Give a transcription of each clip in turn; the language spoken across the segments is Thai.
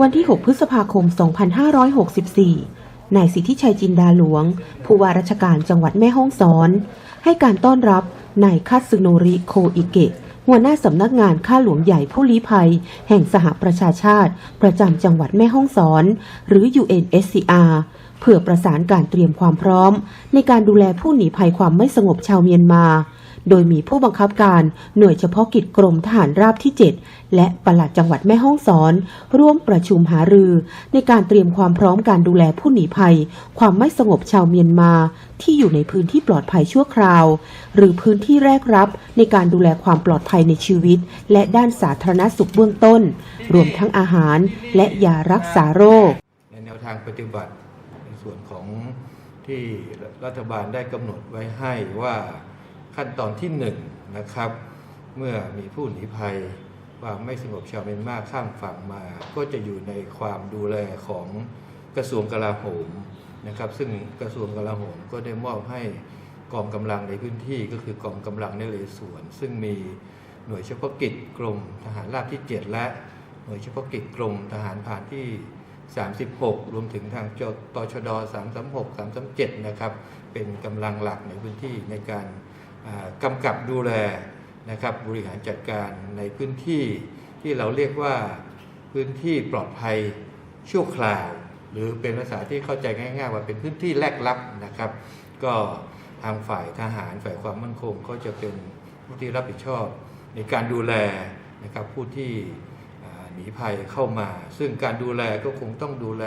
วันที่ 6 พฤษภาคม 2564 นายสิทธิชัยจินดาหลวง ผู้ว่าราชการจังหวัดแม่ฮ่องสอน ให้การต้อนรับนายคาสึโนริโคอิเกะ หัวหน้าสำนักงานข้าหลวงใหญ่ผู้ลี้ภัย แห่งสหประชาชาติ ประจำจังหวัดแม่ฮ่องสอน หรือ UNSCR เพื่อประสานการเตรียมความพร้อม ในการดูแลผู้หนีภัยความไม่สงบชาวเมียนมา โดยมีผู้บังคับการหน่วยเฉพาะกิจกรมทหารราบที่ 7 และปลัดจังหวัดแม่ฮ่องสอน ร่วมประชุมหารือ ในการเตรียมความพร้อมการดูแลผู้หนีภัย ความไม่สงบชาวเมียนมา ที่อยู่ในพื้นที่ปลอดภัยชั่วคราว หรือพื้นที่แรกรับในการดูแลความปลอดภัยในชีวิต และด้านสาธารณสุขเบื้องต้น รวมทั้งอาหารและยารักษาโรคในแนวทางปฏิบัติ ส่วนของที่รัฐบาลได้กำหนดไว้ให้ว่าขั้นตอนที่หนึ่งนะครับ เมื่อมีผู้หนีภัยความไม่สงบชาวเมียนมาข้ามฝั่งมา ก็จะอยู่ในความดูแลของกระทรวงกลาโหมนะครับ ซึ่งกระทรวงกลาโหมก็ได้มอบให้กองกำลังในพื้นที่ก็คือกองกำลังในเรศวรซึ่งมีหน่วยเฉพาะกิจกรมทหารราบที่ 7 และหน่วยเฉพาะกิจกรมทหารผ่านที่ 36 รวมถึงทางจตชด 336 337 นะครับ เป็นกำลังหลักในพื้นที่ในการกำกับดูแลนะครับบริหารจัดการในพื้นที่ที่เราเรียกว่าพื้นที่ปลอดภัยชั่วคราว หรือเป็นภาษาที่เข้าใจง่ายๆ ว่าเป็นพื้นที่แลกลับนะครับ ก็ทางฝ่ายทหารฝ่ายความมั่นคงก็จะเป็นผู้ที่รับผิดชอบในการดูแลนะครับผู้ที่ หนีภัยเข้ามา ซึ่งการดูแลก็คงต้องดูแล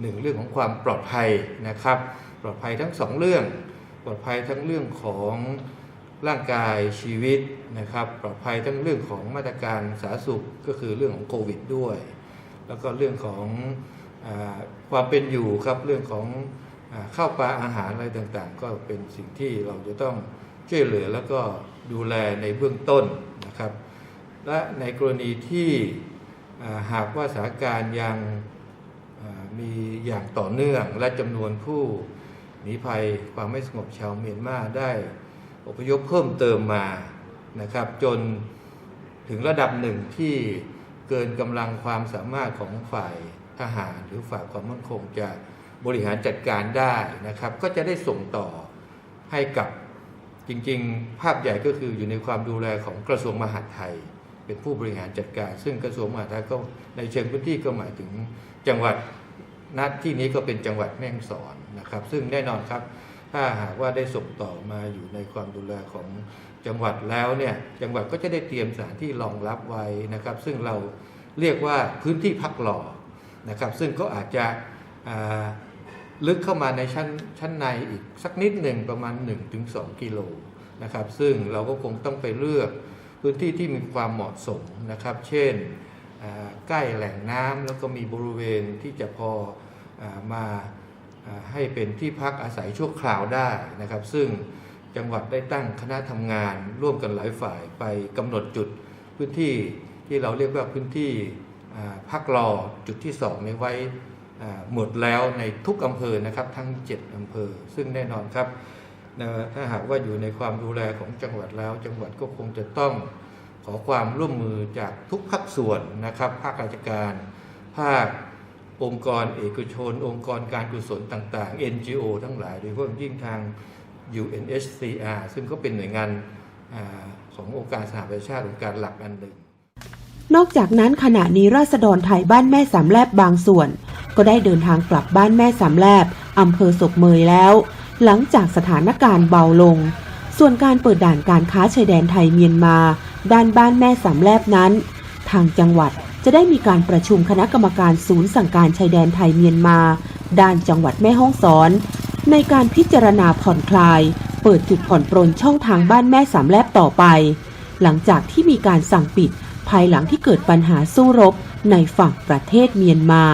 หนึ่งเรื่องของความปลอดภัยนะครับ ปลอดภัยทั้งสองเรื่อง ปลอดภัยทั้งเรื่องของร่างกายชีวิตนะครับ ปลอดภัยทั้งเรื่องของมาตรการสาธารณสุขก็คือเรื่องของโควิดด้วย แล้วก็เรื่องของอความเป็นอยู่ครับเรื่องของอข้าวปลาอาหารอะไรต่างๆ ก็เป็นสิ่งที่เราจะต้องช่วยเหลือแล้วก็ดูแลในเบื้องต้นนะครับ และในกรณีที่ หากว่าสถานการณ์ยังมีอย่างต่อเนื่องและจำนวนผู้หนีภัยความไม่สงบชาวเมียนมาได้อพยพเพิ่มเติมมานะครับ จนถึงระดับหนึ่งที่เกินกำลังความสามารถของฝ่ายทหารหรือฝ่ายความมั่นคงจะบริหารจัดการได้นะครับ ก็จะได้ส่งต่อให้กับจริง ๆ ภาพใหญ่ก็คืออยู่ในความดูแลของกระทรวงมหาดไทย เป็นผู้บริหารจัดการ ซึ่งกระทรวงมหาดไทยก็ในเชิงพื้นที่ก็หมายถึงจังหวัดนัดที่นี้ก็เป็นจังหวัดแม่ฮ่องสอนนะครับ ซึ่งแน่นอนครับถ้าหากว่าได้ส่งต่อมาอยู่ในความดูแลของจังหวัดแล้วเนี่ยจังหวัดก็จะได้เตรียมสถานที่รองรับไว้นะครับ ซึ่งเราเรียกว่าพื้นที่พักหล่อนะครับ ซึ่งก็อาจจะลึกเข้ามาในชั้นชั้นในอีกสักนิดหนึ่งประมาณ 1-2 กิโลนะครับ ซึ่งเราก็คงต้องไปเลือก พื้นที่ที่มีความเหมาะสมนะครับ เช่นใกล้แหล่งน้ำแล้วก็มีบริเวณที่จะพออมาอให้เป็นที่พักอาศัยชั่วคราวได้นะครับ ซึ่งจังหวัดได้ตั้งคณะทำงานร่วมกันหลายฝ่ายไปกำหนดจุดพื้นที่ที่เราเรียกว่าพื้นที่พักรอจุดที่สองไว้หมดแล้วในทุกอำเภอนะครับทั้ง 7อำเภอ ซึ่งแน่นอนครับ นะถ้าหากว่าอยู่ในความดูแลของจังหวัดแล้ว จังหวัดก็คงจะต้องขอความร่วมมือจากทุกภาคส่วนนะครับ ภาคราชการ ภาคองค์กรเอกชน องค์กรการกุศลต่างๆ NGO ทั้งหลายโดยเฉพาะยิ่งทาง UNHCR ซึ่งก็เป็นหน่วยงานอขององค์การสหประชาชาติองค์การหลักอันหนึ่ง นอกจากนั้นขณะนี้ราษฎรไทยบ้านแม่สามแลบบางส่วน ก็ได้เดินทางกลับบ้านแม่สามแลบอำเภอศพเมยแล้ว หลังจากสถานการณ์เบาลง ส่วนการเปิดด่านการค้าชายแดนไทยเมียนมา ด้านบ้านแม่สามแลบนั้น ทางจังหวัดจะได้มีการประชุมคณะกรรมการศูนย์สั่งการชายแดนไทยเมียนมา ด้านจังหวัดแม่ฮ่องสอน ในการพิจารณาผ่อนคลาย เปิดจุดผ่อนปรนช่องทางบ้านแม่สามแลบต่อไป หลังจากที่มีการสั่งปิด ภายหลังที่เกิดปัญหาสู้รบในฝั่งประเทศเมียนมา